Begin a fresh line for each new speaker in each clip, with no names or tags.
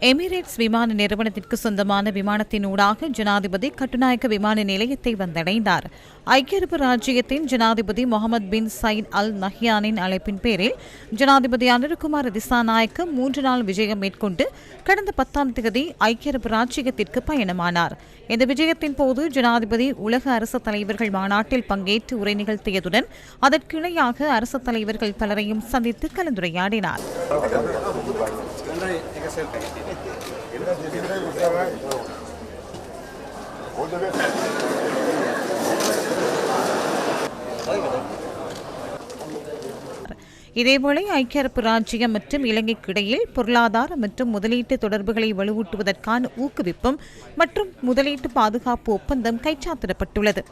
Emirates விமான நிறுவனத்திற்கு சொந்தமான விமானத்தினூடாக ஜனாதிபதி கட்டுநாயக்க விமான நிலையத்தை வந்தடைந்தார். ஐக்கிய அரபு ராஜ்யத்தின் ஜனாதிபதி முகமது பின் சயித் அல் நஹ்யானின் அழைப்பின் பேரில் ஜனாதிபதி அனுருகுமார் திசாநாயக்க மூன்று நாள் விஜயம் மேற்கொண்டு கடந்த பத்தாம் தேதி ஐக்கிய அரபு ராஜ்யத்திற்கு பயணமானார். இந்த விஜயத்தின் போது ஜனாதிபதி உலக அரசு தலைவர்கள் மாநாட்டில் பங்கேற்று உரை நிகழ்த்தியதுடன் அதற்கிணையாக அரசு தலைவர்கள் பலரையும் சந்தித்து கலந்துரையாடினார். இதேவேளை ஐக்கிய அரபு ராஜ்யம் மற்றும் இலங்கைக்கு இடையில் பொருளாதார மற்றும் முதலீட்டு தொடர்புகளை வலுவூட்டுவதற்கான ஊக்குவிப்பும் மற்றும் முதலீட்டு பாதுகாப்பு ஒப்பந்தம் கைச்சாத்திடப்பட்டுள்ளது.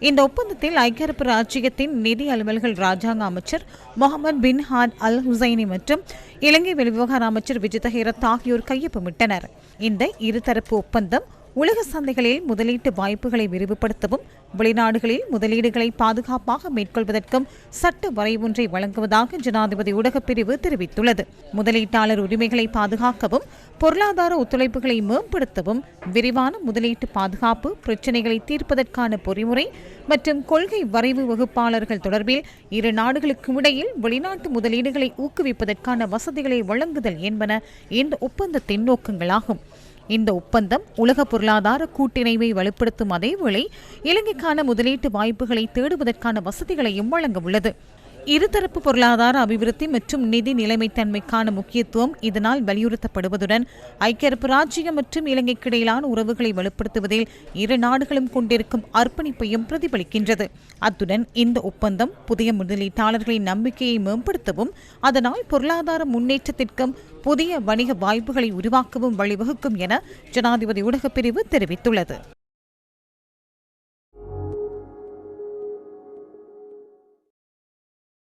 இந்த ஒப்பந்தத்தில் ஐக்கிய அரபு ராஜ்யத்தின் நிதி அலுவல்கள் ராஜாங்க அமைச்சர் Mohammed bin Had al Hussaini மற்றும் இலங்கை வெளிவிவகார அமைச்சர் விஜித ஹேரத் ஆகியோர் கையொப்பமிட்டனர். இந்த இருதரப்பு ஒப்பந்தம் உலக சந்தைகளில் முதலீட்டு வாய்ப்புகளை விரிவுபடுத்தவும் வெளிநாடுகளில் முதலீடுகளை பாதுகாப்பாக மேற்கொள்வதற்கும் சட்ட வரைவொன்றை வழங்குவதாக ஜனாதிபதி ஊடகப்பிரிவு தெரிவித்துள்ளது. முதலீட்டாளர் உரிமைகளை பாதுகாக்கவும் பொருளாதார ஒத்துழைப்புகளை மேம்படுத்தவும் விரிவான முதலீட்டு பாதுகாப்பு பிரச்சினைகளை தீர்ப்பதற்கான பொறிமுறை மற்றும் கொள்கை வரைவு வகுப்பாளர்கள் தொடர்பில் இரு நாடுகளுக்கும் இடையில் வெளிநாட்டு முதலீடுகளை ஊக்குவிப்பதற்கான வசதிகளை வழங்குதல் என்பன இந்த ஒப்பந்தத்தின் நோக்கங்களாகும். இந்த ஒப்பந்தம் உலக பொருளாதார கூட்டிணைவை வலுப்படுத்தும் அதேவேளை இலங்கைக்கான முதலீட்டு வாய்ப்புகளை தேடுவதற்கான வசதிகளையும் வழங்க உள்ளது. இருதரப்பு பொருளாதார அபிவிருத்தி மற்றும் நிதி நிலைமைத்தன்மைக்கான முக்கியத்துவம் இதனால் வலியுறுத்தப்படுவதுடன் ஐக்கிய அரபு ராஜ்யம் மற்றும் இலங்கைக்கு இடையிலான உறவுகளை வலுப்படுத்துவதில் இரு நாடுகளும் கொண்டிருக்கும் அர்ப்பணிப்பையும் பிரதிபலிக்கின்றது. அத்துடன் இந்த ஒப்பந்தம் புதிய முதலீட்டாளர்களின் நம்பிக்கையை மேம்படுத்தவும் அதனால் பொருளாதார முன்னேற்றத்திற்கும் புதிய வணிக வாய்ப்புகளை உருவாக்கவும் வழிவகுக்கும் என ஜனாதிபதி ஊடகப் பிரிவு தெரிவித்துள்ளது.